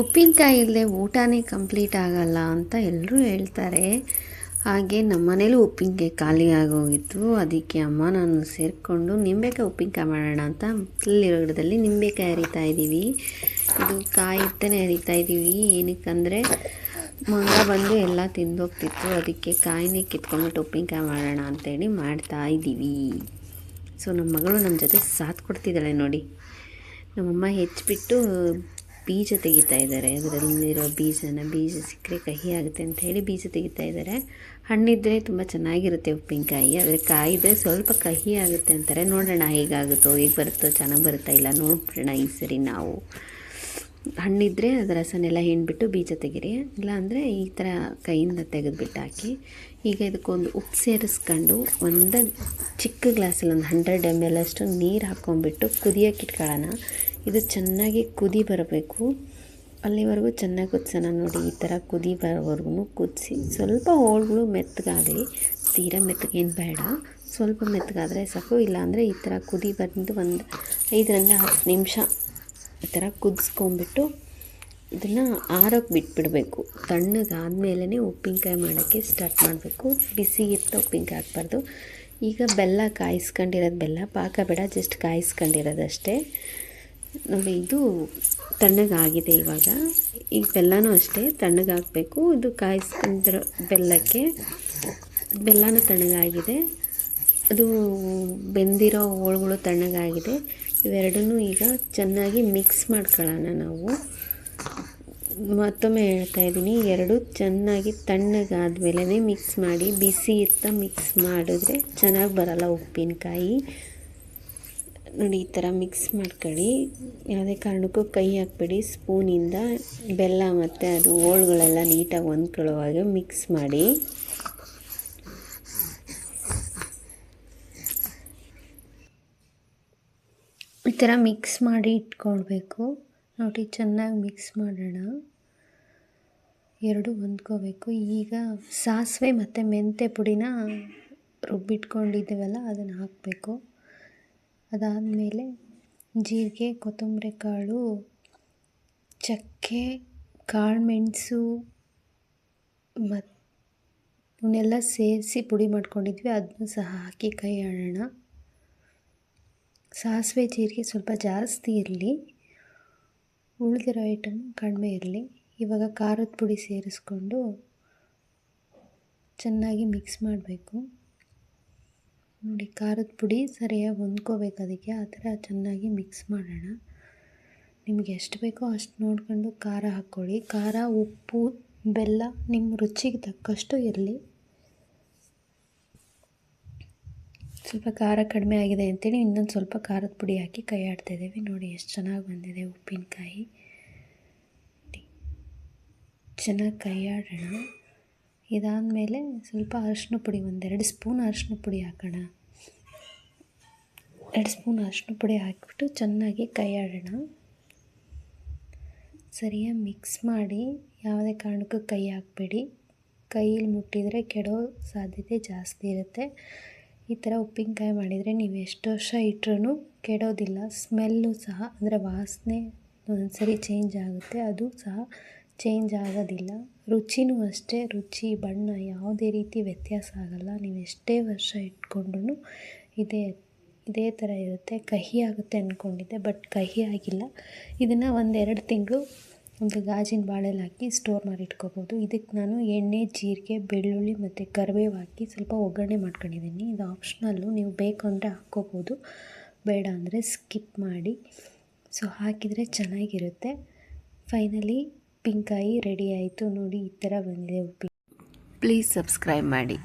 ಉಪ್ಪಿನಕಾಯಿ ಇಲ್ಲದೆ ಊಟನೇ ಕಂಪ್ಲೀಟ್ ಆಗಲ್ಲ ಅಂತ ಎಲ್ಲರೂ ಹೇಳ್ತಾರೆ. ಹಾಗೆ ನಮ್ಮ ಮನೇಲೂ ಉಪ್ಪಿನಕಾಯಿ ಖಾಲಿ ಆಗೋಗಿತ್ತು. ಅದಕ್ಕೆ ಅಮ್ಮ ನಾನು ಸೇರಿಕೊಂಡು ನಿಂಬೆಕಾಯಿ ಉಪ್ಪಿನಕಾಯಿ ಮಾಡೋಣ ಅಂತ ಇಲ್ಲಿರೋ ಗಿಡದಲ್ಲಿ ನಿಂಬೆಕಾಯಿ ಹರಿತಾ ಇದ್ದೀವಿ. ಇದು ಕಾಯಿ ಇತ್ತನೇ ಹರಿತಾ ಇದ್ದೀವಿ. ಏನಕ್ಕಂದರೆ ಮಂಗ ಬಂದು ಎಲ್ಲ ತಿಂದೋಗ್ತಿತ್ತು. ಅದಕ್ಕೆ ಕಾಯಿನೇ ಕಿತ್ಕೊಂಡ್ಬಿಟ್ಟು ಉಪ್ಪಿನಕಾಯಿ ಮಾಡೋಣ ಅಂತೇಳಿ ಮಾಡ್ತಾ ಇದ್ದೀವಿ. ಸೊ ನಮ್ಮ ಮಗಳು ನಮ್ಮ ಜೊತೆ ಸಾಥ್ ಕೊಡ್ತಿದ್ದಾಳೆ ನೋಡಿ. ನಮ್ಮಮ್ಮ ಹೆಚ್ಚಿಬಿಟ್ಟು ಬೀಜ ತೆಗಿತಾ ಇದ್ದಾರೆ. ಅದರಲ್ಲಿರೋ ಬೀಜನ ಬೀಜ ಸಿಕ್ಕರೆ ಕಹಿ ಆಗುತ್ತೆ ಅಂತ ಹೇಳಿ ಬೀಜ ತೆಗಿತಾ ಇದ್ದಾರೆ. ಹಣ್ಣಿದ್ರೆ ತುಂಬ ಚೆನ್ನಾಗಿರುತ್ತೆ ಉಪ್ಪಿನಕಾಯಿ. ಆದರೆ ಕಾಯಿದ್ರೆ ಸ್ವಲ್ಪ ಕಹಿ ಆಗುತ್ತೆ ಅಂತಾರೆ. ನೋಡೋಣ ಹೇಗಾಗುತ್ತೋ, ಹೇಗೆ ಬರುತ್ತೋ, ಚೆನ್ನಾಗಿ ಬರುತ್ತಾ ಇಲ್ಲ ನೋಡ್ಬಿಡೋಣ ಈ ಸರಿ ನಾವು. ಹಣ್ಣಿದ್ರೆ ಅದರ ರಸನೆಲ್ಲ ಹಿಂಡ್ಬಿಟ್ಟು ಬೀಜ ತೆಗೀರಿ. ಇಲ್ಲಾಂದರೆ ಈ ಥರ ಕೈಯಿಂದ ತೆಗೆದುಬಿಟ್ಟು ಹಾಕಿ ಈಗ ಇದಕ್ಕೊಂದು ಉಪ್ಪು ಸೇರಿಸ್ಕೊಂಡು ಒಂದು ಚಿಕ್ಕ ಗ್ಲಾಸಲ್ಲಿ ಒಂದು ಹಂಡ್ರೆಡ್ ಎಂ ಎಲ್ ಅಷ್ಟು ನೀರು ಹಾಕ್ಕೊಂಬಿಟ್ಟು ಕುದಿಯೋಕೆ ಇಟ್ಕೊಳ್ಳೋಣ ಇದು ಚೆನ್ನಾಗಿ ಕುದಿ ಬರಬೇಕು. ಅಲ್ಲಿವರೆಗೂ ಚೆನ್ನಾಗಿ ಕುದಿಸೋಣ ನೋಡಿ, ಈ ಥರ ಕುದಿ ಬರೋವರೆಗೂ ಕುದಿಸಿ. ಸ್ವಲ್ಪ ಹೋಳುಗಳು ಮೆತ್ತಗಾಗಲಿ. ತೀರಾ ಮೆತ್ತಗೇನು ಬೇಡ. ಸ್ವಲ್ಪ ಮೆತ್ತಗಾದರೆ ಸಾಕು. ಇಲ್ಲಾಂದರೆ ಈ ಥರ ಕುದಿ ಬಂದು ಒಂದು ಐದರಿಂದ ಹತ್ತು ನಿಮಿಷ ಈ ಥರ ಕುದಿಸ್ಕೊಂಬಿಟ್ಟು ಇದನ್ನು ಆರೋಕ್ಕೆ ಬಿಟ್ಬಿಡಬೇಕು. ತಣ್ಣಗಾದ್ಮೇಲೆ ಉಪ್ಪಿನಕಾಯಿ ಮಾಡೋಕ್ಕೆ ಸ್ಟಾರ್ಟ್ ಮಾಡಬೇಕು. ಬಿಸಿ ಇರ್ತಾ ಉಪ್ಪಿನಕಾಯಿ ಹಾಕ್ಬಾರ್ದು. ಈಗ ಬೆಲ್ಲ ಕಾಯಿಸ್ಕೊಂಡಿರೋದು ಬೆಲ್ಲ, ಪಾಕ ಬೇಡ ಜಸ್ಟ್ ಕಾಯಿಸ್ಕೊಂಡಿರೋದಷ್ಟೇ. ನೋಡಿ, ಇದು ತಣ್ಣಗಾಗಿದೆ ಇವಾಗ. ಈಗ ಬೆಲ್ಲನೂ ಅಷ್ಟೇ ತಣ್ಣಗಾಕಬೇಕು ಇದು ಕಾಯಿಸ್ಕೊಂಡಿರೋ ಬೆಲ್ಲಕ್ಕೆ ಬೆಲ್ಲನೂ ತಣ್ಣಗಾಗಿದೆ. ಅದು ಬೆಂದಿರೋ ಹೋಳುಗಳು ತಣ್ಣಗಾಗಿದೆ. ಇವೆರಡನ್ನೂ ಈಗ ಚೆನ್ನಾಗಿ ಮಿಕ್ಸ್ ಮಾಡ್ಕೊಳ್ಳೋಣ ನಾವು. ಮತ್ತೊಮ್ಮೆ ಹೇಳ್ತಾ ಇದ್ದೀನಿ, ಎರಡು ಚೆನ್ನಾಗಿ ತಣ್ಣಗಾದ್ಮೇಲೆ ಮಿಕ್ಸ್ ಮಾಡಿ, ಬಿಸಿ ಇತ್ತ ಮಿಕ್ಸ್ ಮಾಡಿದ್ರೆ ಚೆನ್ನಾಗಿ ಬರಲ್ಲ ಉಪ್ಪಿನಕಾಯಿ. ನೋಡಿ, ಈ ಥರ ಮಿಕ್ಸ್ ಮಾಡ್ಕೊಳ್ಳಿ. ಯಾವುದೇ ಕಾರಣಕ್ಕೂ ಕೈ ಹಾಕ್ಬೇಡಿ, ಸ್ಪೂನಿಂದ ಬೆಲ್ಲ ಮತ್ತು ಅದು ಹೋಳುಗಳೆಲ್ಲ ನೀಟಾಗಿ ಹೊಂದ್ಕೊಳ್ಳೋವಾಗ ಮಿಕ್ಸ್ ಮಾಡಿ. ಥರ ಮಿಕ್ಸ್ ಮಾಡಿ ಇಟ್ಕೊಳ್ಬೇಕು. ನೋಡಿ, ಚೆನ್ನಾಗಿ ಮಿಕ್ಸ್ ಮಾಡೋಣ. ಎರಡು ಹೊಂದ್ಕೋಬೇಕು. ಈಗ ಸಾಸಿವೆ ಮತ್ತು ಮೆಂತ್ಯ ಪುಡಿನ ರುಬ್ಬಿಟ್ಕೊಂಡಿದ್ದೀವಲ್ಲ, ಅದನ್ನು ಹಾಕಬೇಕು. ಅದಾದಮೇಲೆ ಜೀರಿಗೆ, ಕೊತ್ತಂಬರಿ ಕಾಳು, ಚಕ್ಕೆ ಕಾಳುಮೆಣಸು ಮತ್ತು ಇವನ್ನೆಲ್ಲ ಸೇರಿಸಿ ಪುಡಿ ಮಾಡ್ಕೊಂಡಿದ್ವಿ. ಅದನ್ನು ಸಹ ಹಾಕಿ ಕೈ ಆಡೋಣ ಸಾಸಿವೆ ಜೀರಿಗೆ ಸ್ವಲ್ಪ ಜಾಸ್ತಿ ಇರಲಿ. ಉಳಿದಿರೋ ಐಟಮ್ ಕಡಿಮೆ ಇರಲಿ. ಇವಾಗ ಖಾರದ ಪುಡಿ ಸೇರಿಸ್ಕೊಂಡು ಚೆನ್ನಾಗಿ ಮಿಕ್ಸ್ ಮಾಡಬೇಕು. ನೋಡಿ, ಖಾರದ ಪುಡಿ ಸರಿಯಾಗಿ ಹೊಂದ್ಕೋಬೇಕು ಅದಕ್ಕೆ. ಆ ಥರ ಚೆನ್ನಾಗಿ ಮಿಕ್ಸ್ ಮಾಡೋಣ. ನಿಮಗೆ ಎಷ್ಟು ಬೇಕೋ ಅಷ್ಟು ನೋಡಿಕೊಂಡು ಖಾರ ಹಾಕ್ಕೊಳ್ಳಿ. ಖಾರ, ಉಪ್ಪು, ಬೆಲ್ಲ ನಿಮ್ಮ ರುಚಿಗೆ ತಕ್ಕಷ್ಟು ಇರಲಿ. ಸ್ವಲ್ಪ ಖಾರ ಕಡಿಮೆ ಆಗಿದೆ ಅಂತೇಳಿ ಇನ್ನೊಂದು ಸ್ವಲ್ಪ ಖಾರದ ಪುಡಿ ಹಾಕಿ ಕೈ ಆಡ್ತಾಯಿದ್ದೀವಿ ನೋಡಿ ಎಷ್ಟು ಚೆನ್ನಾಗಿ ಬಂದಿದೆ ಉಪ್ಪಿನಕಾಯಿ. ಚೆನ್ನಾಗಿ ಕೈ ಆಡೋಣ. ಇದಾದಮೇಲೆ ಸ್ವಲ್ಪ ಅರಿಶಿನ ಪುಡಿ, ಒಂದೆರಡು ಸ್ಪೂನ್ ಅರಶಿನ ಪುಡಿ ಹಾಕೋಣ. ಎರಡು ಸ್ಪೂನ್ ಅರಶಿನ ಪುಡಿ ಹಾಕಿಬಿಟ್ಟು ಚೆನ್ನಾಗಿ ಕೈ ಆಡೋಣ. ಸರಿಯಾಗಿ ಮಿಕ್ಸ್ ಮಾಡಿ ಯಾವುದೇ ಕಾರಣಕ್ಕೂ ಕೈ ಹಾಕಬೇಡಿ. ಕೈಯಲ್ಲಿ ಮುಟ್ಟಿದರೆ ಕೆಡೋ ಸಾಧ್ಯತೆ ಜಾಸ್ತಿ ಇರುತ್ತೆ. ಈ ಥರ ಉಪ್ಪಿನಕಾಯಿ ಮಾಡಿದರೆ ನೀವು ಎಷ್ಟು ವರ್ಷ ಇಟ್ಟರೂ ಕೆಡೋದಿಲ್ಲ. ಸ್ಮೆಲ್ಲು ಸಹ ಅಂದರೆ ವಾಸನೆ ಒಂದೊಂದ್ಸರಿ ಚೇಂಜ್ ಆಗುತ್ತೆ. ಅದು ಸಹ ಚೇಂಜ್ ಆಗೋದಿಲ್ಲ. ರುಚಿನೂ ಅಷ್ಟೇ. ರುಚಿ, ಬಣ್ಣ ಯಾವುದೇ ರೀತಿ ವ್ಯತ್ಯಾಸ ಆಗಲ್ಲ. ನೀವು ಎಷ್ಟೇ ವರ್ಷ ಇಟ್ಕೊಂಡ್ರೂ ಇದೇ ಇದೇ ಥರ ಇರುತ್ತೆ. ಕಹಿ ಆಗುತ್ತೆ ಅಂದ್ಕೊಂಡಿದ್ದೆ ಬಟ್ ಕಹಿ ಆಗಿಲ್ಲ. ಇದನ್ನು ಒಂದೆರಡು ತಿಂಗಳು ಒಂದು ಗಾಜಿನ ಬಾಳೆಲಿ ಹಾಕಿ ಸ್ಟೋರ್ ಮಾಡಿ ಇಟ್ಕೋಬೋದು. ಇದಕ್ಕೆ ನಾನು ಎಣ್ಣೆ, ಜೀರಿಗೆ, ಬೆಳ್ಳುಳ್ಳಿ ಮತ್ತು ಕರಿಬೇವು ಹಾಕಿ ಸ್ವಲ್ಪ ಒಗ್ಗರಣೆ ಮಾಡ್ಕೊಂಡಿದ್ದೀನಿ. ಇದು ಆಪ್ಷನಲ್ಲು ನೀವು ಬೇಕು ಅಂದರೆ ಹಾಕ್ಕೋಬೋದು. ಬೇಡ ಅಂದರೆ ಸ್ಕಿಪ್ ಮಾಡಿ. ಸೊ ಹಾಕಿದರೆ ಚೆನ್ನಾಗಿರುತ್ತೆ. ಫೈನಲಿ ಪಿಂಕಾಯಿ ರೆಡಿ ಆಯಿತು. ನೋಡಿ, ಈ ಥರ ಬಂದಿದೆ ಉಪ್ಪಿ ಪ್ಲೀಸ್ ಸಬ್ಸ್ಕ್ರೈಬ್ ಮಾಡಿ.